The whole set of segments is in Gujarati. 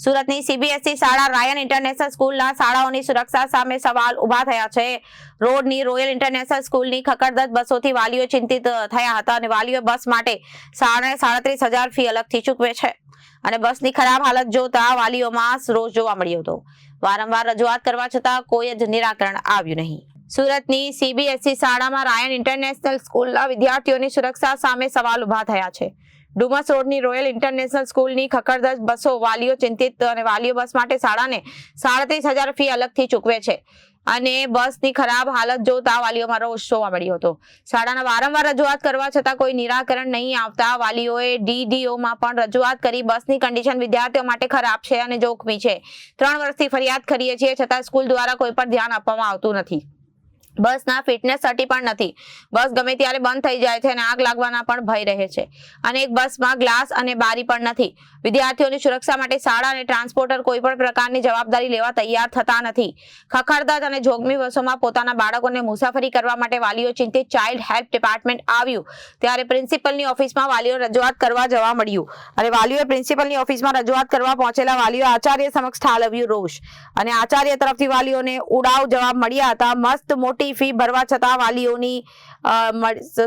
સુરતની સીબીએસઈ શાળા રાયન ઇન્ટરનેશનલ સ્કૂલના શાળાઓની સુરક્ષા સામે સવાલ ઊભા થયા છે. રોડની રોયલ ઇન્ટરનેશનલ સ્કૂલની ખકડદત બસોથી વાલીઓ ચિંતિત થયા હતા અને વાલીઓ બસ માટે સાડા સાડત્રીસ હજાર ફી અલગથી ચૂકવે છે. અને બસની ખરાબ હાલત જોતા વાલીઓમાં રોષ જોવા મળ્યો હતો. વારંવાર રજૂઆત કરવા છતાં કોઈ જ નિરાકરણ આવ્યું નહીં. સુરતની સીબીએસઈ શાળામાં રાયન ઇન્ટરનેશનલ સ્કૂલના વિદ્યાર્થીઓની સુરક્ષા સામે સવાલ ઊભા થયા છે. ડુમસ રોડની રોયલ ઇન્ટરનેશનલ સ્કૂલની ખખડધજ બસો વાલીઓ ચિંતિત અને વાલીઓ બસ માટે શાળાને સાડત્રીસ હજાર ફી અલગથી ચૂકવે છે. અને બસની ખરાબ હાલત જોતા વાલીઓમાં રોષ જોવા મળ્યો હતો. શાળાના વારંવાર રજૂઆત કરવા છતાં કોઈ નિરાકરણ નહીં આવતા વાલીઓએ ડીડીઓમાં પણ રજૂઆત કરી બસની કન્ડિશન વિદ્યાર્થીઓ માટે ખરાબ છે અને જોખમી છે. ત્રણ વર્ષથી ફરિયાદ કરીએ છીએ છતાં સ્કૂલ દ્વારા કોઈ પણ ધ્યાન આપવામાં આવતું નથી. બસના ફિટનેસ સર્ટી પણ નથી. બસ ગમે ત્યારે બંધ થઈ જાય છે અને આગ લાગવાના પણ ભય રહે છે. અને એક બસમાં ગ્લાસ અને બારી પણ નથી. વિદ્યાર્થીઓની સુરક્ષા માટે શાળા અને ટ્રાન્સપોર્ટર કોઈ પણ પ્રકારની જવાબદારી લેવા તૈયાર થતા નથી. ખખડદત અને જોગમી બસોમાં પોતાના બાળકોને મુસાફરી કરવા માટે વાલીઓ ચિંતિત ચાઇલ્ડ હેલ્પ ડિપાર્ટમેન્ટ આવ્યું. ત્યારે પ્રિન્સિપલની ઓફિસમાં વાલીઓ રજૂઆત કરવા જવા મળ્યું. અને વાલીઓએ પ્રિન્સિપલની ઓફિસમાં રજૂઆત કરવા પહોંચેલા વાલીઓ આચાર્ય સમક્ષ ઠાલવ્યું રોષ. અને આચાર્ય તરફથી વાલીઓને ઉડાવ જવાબ મળ્યા હતા. મસ્ત મોટી ફી ભરવા છતાં વાલીઓની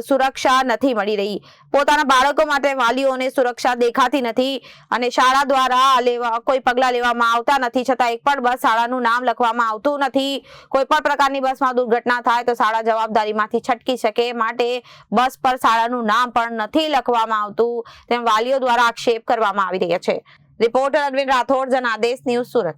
સુરક્ષા નથી મળી રહી. પોતાના બાળકો માટે વાલીઓને સુરક્ષા દેખાતી નથી અને શાળા દ્વારા લેવા, કોઈ પગલાં લેવામાં આવતા નથી, છતાં એક પણ બસ શાળાનું નામ લખવામાં આવતું નથી. કોઈ પણ પ્રકારની બસમાં દુર્ઘટના થાય તો શાળા જવાબદારીમાંથી છટકી શકે. માટે બસ પર શાળાનું નામ પણ નથી લખવામાં આવતું. તેમ વાલીઓ દ્વારા આક્ષેપ કરવામાં આવી રહ્યા છે. Reporter Arvind Rathod, Janadesh news Surat.